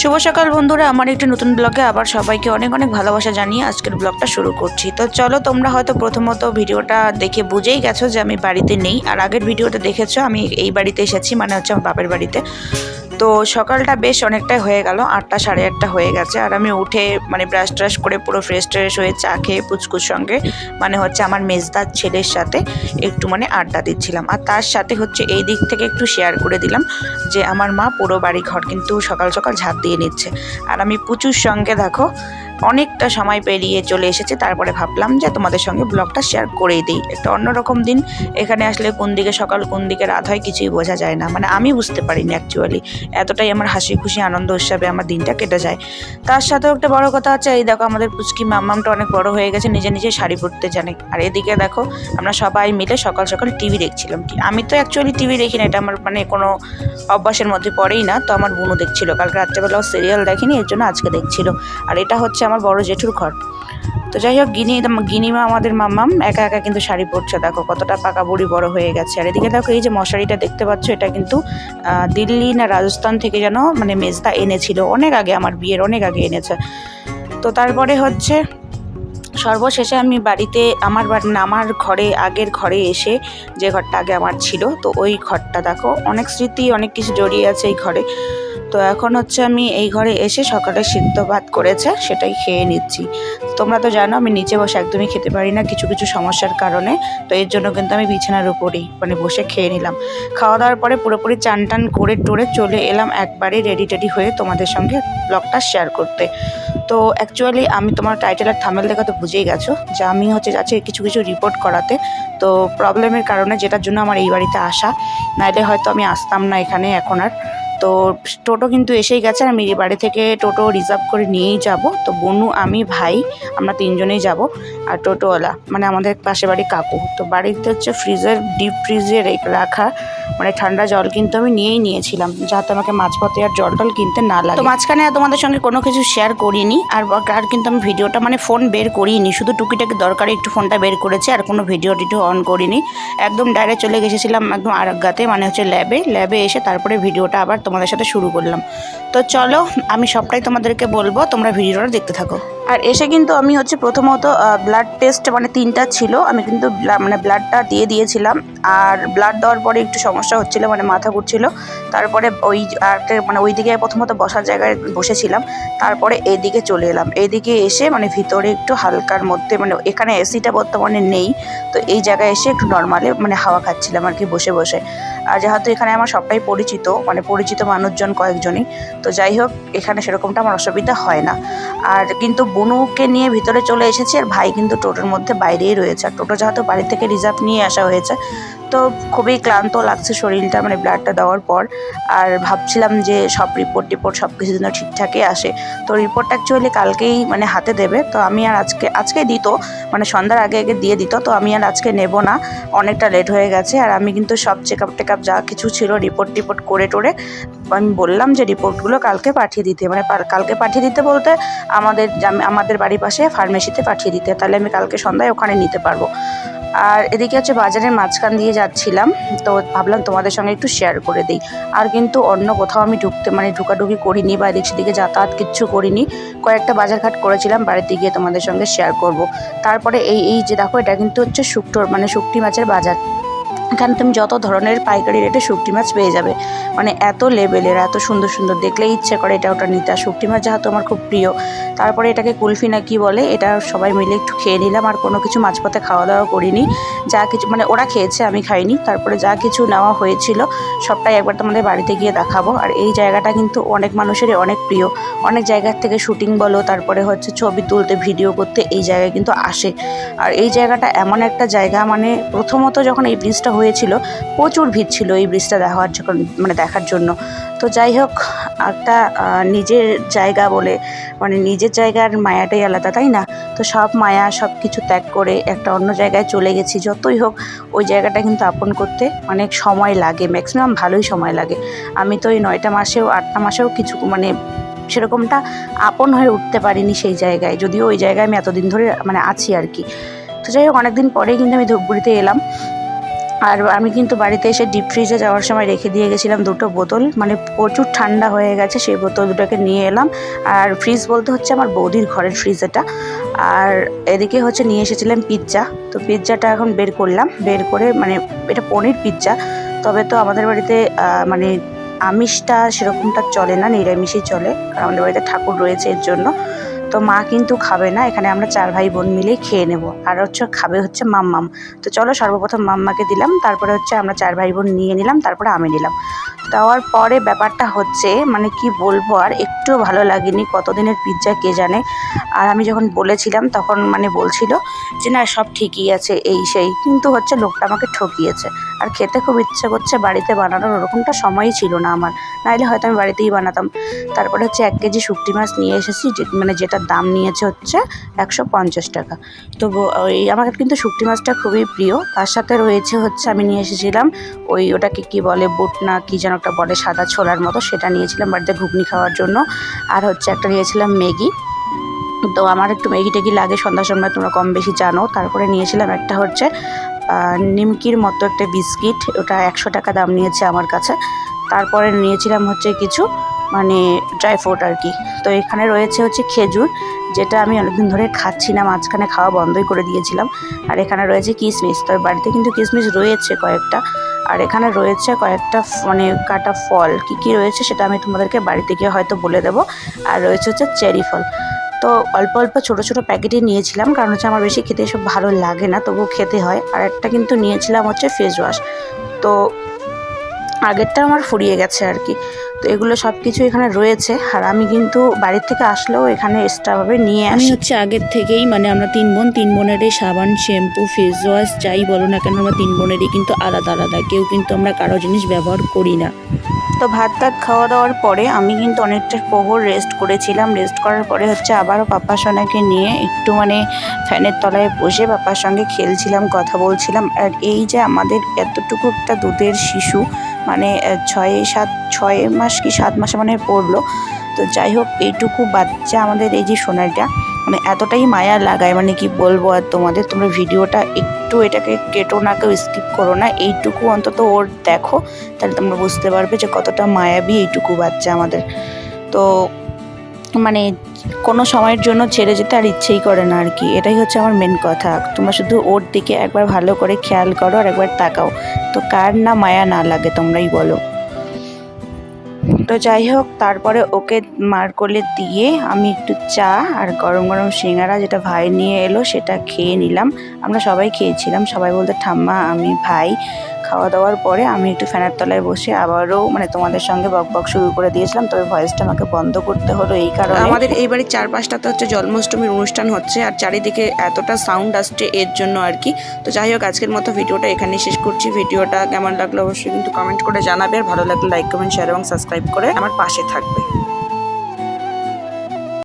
শুভ সকাল বন্ধুরা, আমার একটি নতুন ব্লগে আবার সবাইকে অনেক অনেক ভালোবাসা জানিয়ে আজকের ব্লগটা শুরু করছি। তো চলো তোমরা হয়তো প্রথমত ভিডিওটা দেখে বুঝেই গেছো যে আমি বাড়িতে নেই, আর আগের ভিডিওটা দেখেছ, আমি এই বাড়িতে এসেছি মানে হচ্ছে আমার বাপের বাড়িতে। তো সকালটা বেশ অনেকটাই হয়ে গেল, আটটা সাড়ে আটটা হয়ে গেছে। আর আমি উঠে মানে ব্রাশ ট্রাশ করে পুরো ফ্রেশ ট্রেশ হয়ে চা খেয়ে পুচকুর সঙ্গে মানে হচ্ছে আমার মেজদার ছেলের সাথে একটু মানে আড্ডা দিচ্ছিলাম। আর তার সাথে হচ্ছে এই দিক থেকে একটু শেয়ার করে দিলাম যে আমার মা পুরো বাড়ি ঘর কিন্তু সকাল সকাল ঝাঁপ দিয়ে নিচ্ছে। আর আমি পুচুর সঙ্গে দেখো অনেকটা সময় পেরিয়ে চলে এসেছে। তারপরে ভাবলাম যে তোমাদের সঙ্গে ব্লগটা শেয়ার করেই দিই। একটা অন্যরকম দিন। এখানে আসলে কোন দিকে সকাল, কোন দিকে রাত হয় কিছুই বোঝা যায় না। মানে আমি বুঝতে পারিনি অ্যাকচুয়ালি এতটাই আমার হাসি খুশি, আনন্দ উৎসবে আমার দিনটা কেটে যায়। তার সাথেও একটা বড় কথা আছে। এই দেখো আমাদের পুচকি মাম্মামটা অনেক বড় হয়ে গেছে। নিজে নিজে শাড়ি পরতে জানে। আর এদিকে দেখো, আমরা সবাই মিলে সকাল সকাল টিভি দেখছিলাম আমি তো অ্যাকচুয়ালি টিভি দেখি না। এটা আমার মানে কোনো অভ্যাসের মধ্যে পড়েই না। তো আমার বোনও দেখছিল। কালকে রাত্রেবেলাও সিরিয়াল দেখিনি, এর জন্য আজকে দেখছিল। আর এটা হচ্ছে আমার বড় জেঠুর ঘর। তো যাই হোক, গিনি গিনিমা আমাদের মাম্মাম, একা একা কিন্তু শাড়ি পরছে, দেখো কতটা পাকা বুড়ি বড় হয়ে গেছে। আর এদিকে দেখো এই যে মশারিটা দেখতে পাচ্ছ, এটা কিন্তু দিল্লি না রাজস্থান থেকে যেন মানে মেজদা এনেছিল। অনেক আগে আমার বিয়ের, অনেক আগে এনেছে। তো তারপরে হচ্ছে, সর্বশেষে আমি বাড়িতে, আমার আমার ঘরে, আগের ঘরে এসে যে ঘরটা আগে আমার ছিল, তো ওই ঘরটা দেখো। অনেক স্মৃতি, অনেক কিছু জড়িয়ে আছে এই ঘরে। তো এখন হচ্ছে আমি এই ঘরে এসে সকালে সিদ্ধ ভাত করেছে, সেটাই খেয়ে নিচ্ছি। তোমরা তো জানো আমি নিচে বসে একদমই খেতে পারি না কিছু কিছু সমস্যার কারণে। তো এর জন্য কিন্তু আমি বিছানার উপরেই মানে বসে খেয়ে নিলাম। খাওয়া দাওয়ার পরে পুরোপুরি চান টান করে টোরে চলে এলাম একবারে রেডি টেডি হয়ে তোমাদের সঙ্গে ব্লগটা শেয়ার করতে। তো অ্যাকচুয়ালি আমি তোমার টাইটেল আর থামেল দেখে তো বুঝেই গেছো যে আমি হচ্ছে যাচ্ছি কিছু কিছু রিপোর্ট করাতে। তো প্রবলেমের কারণে যেটার জন্য আমার এই বাড়িতে আসা। নাইলে হয়তো আমি আসতাম না এখানে এখন আর। তো টোটো কিন্তু এসেই গেছে আমি বাড়ি থেকে টোটো রিজার্ভ করে নিয়েই যাব। তো বনু, আমি, ভাই, আমরা তিনজনেই যাব আর টোটোওয়ালা মানে আমাদের পাশে বাড়ি কাকু। তো বাড়িতে হচ্ছে ফ্রিজের ডিপ ফ্রিজে রাখা। মানে ঠান্ডা জল কিন্তু আমি নিয়েই নিয়েছিলাম যাতে আমাকে মাঝপথে আর জল টল কিনতে না লাগে। তো মাঝখানে তোমাদের সঙ্গে কোনো কিছু শেয়ার করিনি, আর আর কিন্তু আমি ভিডিওটা মানে ফোন বের করিনি, শুধু টুকিটাকি দরকারে একটু ফোনটা বের করেছি, আর কোনো ভিডিও টিডিও অন করিনি। একদম ডাইরেক্ট চলে গেছিলাম একদম আরাগাতে মানে হচ্ছে ল্যাবে ল্যাবে এসে তারপরে ভিডিওটা আবার তোমাদের সাথে শুরু করলাম। তো চলো, আমি সবটাই তোমাদেরকে বলব, তোমরা ভিডিওটা দেখতে থাকো। আর এসে কিন্তু আমি হচ্ছে প্রথমত ব্লাড টেস্ট মানে তিনটা ছিল। আমি কিন্তু মানে ব্লাডটা দিয়ে দিয়েছিলাম। আর ব্লাড দেওয়ার পরে একটু সমস্যা হচ্ছিল মানে মাথা ঘুরছিল। তারপরে ওই আরেকটা মানে ওই দিকে প্রথমত বসার জায়গায় বসেছিলাম। তারপরে এইদিকে চলে এলাম। এইদিকে এসে মানে ভিতরে একটু হালকার মধ্যে মানে এখানে এসিটা বর্তমানে নেই। তো এই জায়গায় এসে একটু নর্মালি মানে হাওয়া খাচ্ছিলাম আর কি বসে বসে। আর যেহেতু এখানে আমার সবটাই পরিচিত মানে পরিচিত মানুষজন কয়েকজনই, তো যাই হোক, এখানে সেরকমটা আমার অসুবিধা হয় না। আর কিন্তু বনুকে নিয়ে ভিতরে চলে এসেছি আর ভাই কিন্তু টোটোর মধ্যে বাইরেই রয়েছে। আর টোটো যেহেতু বাড়ি থেকে রিজার্ভ নিয়ে আসা হয়েছে। তো খুবই ক্লান্ত লাগছে শরীরটা মানে ব্লাডটা দেওয়ার পর। আর ভাবছিলাম যে সব রিপোর্ট টিপোর্ট সব কিছু যেন ঠিকঠাকই আসে। তো রিপোর্টটা অ্যাকচুয়ালি কালকেই মানে হাতে দেবে। তো আমি আর আজকে আজকে দিত মানে সন্ধ্যার আগে আগে দিয়ে দিত। তো আমি আর আজকে নেব না। অনেকটা লেট হয়ে গেছে। আর আমি কিন্তু সব চেক আপ টেক আপ যা কিছু ছিল রিপোর্ট টিপোর্ট করে টোরে, আমি বললাম যে রিপোর্টগুলো কালকে পাঠিয়ে দিতে। মানে কালকে পাঠিয়ে দিতে বলতে আমাদের আমাদের বাড়ির পাশে ফার্মেসিতে পাঠিয়ে দিতে। তাহলে আমি কালকে সন্ধ্যায় ওখানে নিতে পারব। আর এদিকে হচ্ছে বাজারের মাঝখান দিয়ে যাচ্ছিলাম, তো ভাবলাম তোমাদের সঙ্গে একটু শেয়ার করে দিই। আর কিন্তু অন্য কোথাও আমি ঢুকতে মানে ঢুকাঢুকি করিনি বা এদিক সেদিকে যাতায়াত কিচ্ছু করিনি। কয়েকটা বাজারঘাট করেছিলাম, বাড়িতে গিয়ে তোমাদের সঙ্গে শেয়ার করব। তারপরে এই এই যে দেখো, এটা কিন্তু হচ্ছে শুক্টোর মানে শুক্তি মাছের বাজার। এখানে তুমি যত ধরনের পাইকারি রেটে শুক্তি মাছ পেয়ে যাবে। মানে এত লেভেলের এত সুন্দর সুন্দর, দেখলেই ইচ্ছে করে এটা ওটা নিতে। আর শুক্তি মাছ যেহেতু আমার খুব প্রিয়, তারপরে এটাকে কুলফি না কি বলে, এটা সবাই মিলে একটু খেয়ে নিলাম। আর কোনো কিছু মাঝপথে খাওয়া দাওয়া করিনি। যা কিছু মানে ওরা খেয়েছে, আমি খাইনি। তারপরে যা কিছু নেওয়া হয়েছিল, সবটাই একবার তোমাদের বাড়িতে গিয়ে দেখাবো। আর এই জায়গাটা কিন্তু অনেক মানুষেরই অনেক প্রিয়। অনেক জায়গার থেকে শুটিং বলো, তারপরে হচ্ছে ছবি তুলতে, ভিডিও করতে, এই জায়গায় কিন্তু আসে। আর এই জায়গাটা এমন একটা জায়গা মানে প্রথমত যখন এই ব্রিজটা হয়েছিল। প্রচুর ভিড় ছিল এই ব্রিজটা দেখার মানে দেখার জন্য। তো যাই হোক, একটা নিজের জায়গা বলে মানে নিজের জায়গার মায়াটাই আলাদা, তাই না? তো সব মায়া, সব কিছু ত্যাগ করে একটা অন্য জায়গায় চলে গেছি। যতই হোক, ওই জায়গাটা কিন্তু আপন করতে অনেক সময় লাগে। ম্যাক্সিমাম ভালোই সময় লাগে। আমি তো এই নয়টা মাসেও, আটটা মাসেও কিছু মানে সেরকমটা আপন হয়ে উঠতে পারিনি সেই জায়গায়। যদিও ওই জায়গায় আমি এতদিন ধরে মানে আছি আর কি। তো যাই হোক, অনেকদিন পরেই কিন্তু আমি ধূপগুড়িতে এলাম। আর আমি কিন্তু বাড়িতে এসে ডিপ ফ্রিজে যাওয়ার সময় রেখে দিয়ে গেছিলাম দুটো বোতল। মানে প্রচুর ঠান্ডা হয়ে গেছে, সেই বোতল দুটোকে নিয়ে এলাম। আর ফ্রিজ বলতে হচ্ছে আমার বৌদির ঘরের ফ্রিজ এটা। আর এদিকে হচ্ছে নিয়ে এসেছিলাম পিৎজা তো পিৎজাটা এখন বের করলাম। বের করে মানে এটা পনির পিৎজা তবে তো আমাদের বাড়িতে মানে আমিষটা সেরকমটা চলে না, নিরামিষই চলে। কারণ আমাদের বাড়িতে ঠাকুর রয়েছে এর জন্য। তো মা কিন্তু খাবে না, এখানে আমরা চার ভাই বোন মিলেই খেয়ে নেব। আর হচ্ছে খাবে হচ্ছে মাম্মাম। তো চলো সর্বপ্রথম মাম্মাকে দিলাম, তারপরে হচ্ছে আমরা চার ভাই বোন নিয়ে নিলাম, তারপরে আমি নিলাম। দেওয়ার পরে ব্যাপারটা হচ্ছে মানে কি বলব আর, একটুও ভালো লাগেনি। কতদিনের পিৎজা কে জানে? আর আমি যখন বলেছিলাম, তখন মানে বলছিল যে, না, সব ঠিকই আছে, এই সেই। কিন্তু হচ্ছে লোকটা আমাকে ঠকিয়েছে। আর খেতে খুব ইচ্ছে করছে, বাড়িতে বানানোর ওরকমটা সময়ই ছিল না আমার। নাইলে হয়তো আমি বাড়িতেই বানাতাম। তারপরে হচ্ছে এক কেজি শুকটি মাছ নিয়ে এসেছি মানে যেটার দাম নিয়েছে হচ্ছে একশো পঞ্চাশ টাকা। তো ওই আমার কিন্তু শুকটি মাছটা খুবই প্রিয়। তার সাথে রয়েছে হচ্ছে, আমি নিয়ে এসেছিলাম ওই ওটাকে কি বলে, বুট না কি যেন একটা বলে সাদা ছোলার মতো, সেটা নিয়েছিলাম বাড়িতে ঘুগনি খাওয়ার জন্য। আর হচ্ছে একটা নিয়েছিলাম ম্যাগি। তো আমার একটু ম্যাগি টেগি লাগে, সন্ধ্যার সময় তোমরা কম বেশি জানো। তারপরে নিয়েছিলাম একটা হচ্ছে নিমকির মতো একটা বিস্কিট। ওটা একশো টাকা দাম নিয়েছে আমার কাছে। তারপরে নিয়েছিলাম হচ্ছে কিছু মানে ড্রাই ফ্রুট আর কি। তো এখানে রয়েছে হচ্ছে খেজুর, যেটা আমি অনেকদিন ধরে খাচ্ছি না, মাঝখানে খাওয়া বন্ধই করে দিয়েছিলাম। আর এখানে রয়েছে কিশমিশ তবে বাড়িতে কিন্তু কিশমিশ রয়েছে কয়েকটা। আর এখানে রয়েছে কয়েকটা মানে কাটা ফল। কি কি রয়েছে সেটা আমি তোমাদেরকে বাড়িতে গিয়ে হয়তো বলে দেবো। আর রয়েছে হচ্ছে চেরি ফল। তো অল্প অল্প ছোট ছোট প্যাকেটই নিয়েছিলাম, কারণ হচ্ছে আমার বেশি খেতে এসব ভালো লাগে না, তবুও খেতে হয়। আর একটা কিন্তু নিয়েছিলাম হচ্ছে ফেস ওয়াশ। তো আগেরটা আমার ফুরিয়ে গেছে আর কি। তো এগুলো সব কিছু এখানে রয়েছে। আর আমি কিন্তু বাড়ির থেকে আসলেও এখানে এক্সট্রাভাবে নিয়ে আমি আসি। হচ্ছে আগের থেকেই মানে আমরা তিন বোন তিন বোনেরই সাবান শ্যাম্পু ফেস ওয়াশ যাই বলো না কেন আমরা তিন বোনেরই কিন্তু আলাদা আলাদা। কেউ কিন্তু আমরা কারও জিনিস ব্যবহার করি না। তো ভাত টাত খাওয়া দাওয়ার পরে আমি কিন্তু অনেকটা প্রহর রেস্ট করেছিলাম। রেস্ট করার পরে হচ্ছে আবারও পাপ্পা সোনাকে নিয়ে একটু মানে ফ্যানের তলায় বসে পাপ্পার সঙ্গে খেলছিলাম কথা বলছিলাম। আর এই যে আমাদের এতটুকু একটা দুধের শিশু মানে ছয়, সাত, ছয় মাস কি সাত মাসে মানে পড়ল। তো যাই হোক, এইটুকু বাচ্চা আমাদের এই যে সোনাটা মানে এতটাই মায়া লাগায় মানে কি বলব আর তোমাদের, তোমরা ভিডিওটা একটু এটাকে কেটো না, কেউ স্কিপ করো না। এইটুকু অন্তত ওর দেখো, তাহলে তোমরা বুঝতে পারবে যে কতটা মায়াবি এইটুকু বাচ্চা আমাদের। তো মানে কোনো সময়ের জন্য ছেড়ে যেতে আর ইচ্ছেই করে না আর কি। এটাই হচ্ছে আমার মেন কথা। তোমরা শুধু ওর দিকে একবার ভালো করে খেয়াল করো আর একবার তাকাও। তো কার না মায়া না লাগে তোমরাই বলো। তো যাই হোক, তারপরে ওকে মার কোলে দিয়ে আমি একটু চা আর গরম গরম সিঙ্গারা যেটা ভাই নিয়ে এলো সেটা খেয়ে নিলাম। আমরা সবাই খেয়েছিলাম। সবাই বলতে, ঠাম্মা, আমি ভাই। খাওয়া দাওয়ার পরে আমি একটু ফ্যানের তলায় বসে আবারও মানে তোমাদের সঙ্গে বক বক শুরু করে দিয়েছিলাম, তবে ভয়েসটা আমাকে বন্ধ করতে হলো এই কারণে। আমাদের এই বাড়ির চারপাশটাতে হচ্ছে জন্মাষ্টমীর অনুষ্ঠান হচ্ছে, আর চারিদিকে এতটা সাউন্ড আসছে এর জন্য আর কি। তো যাই হোক, আজকের মতো ভিডিওটা এখানেই শেষ করছি। ভিডিওটা কেমন লাগল অবশ্যই কিন্তু কমেন্ট করে জানাবে, আর ভালো লাগলে লাইক কমেন্ট শেয়ার এবং সাবস্ক্রাইব করে আমার পাশে থাকবে।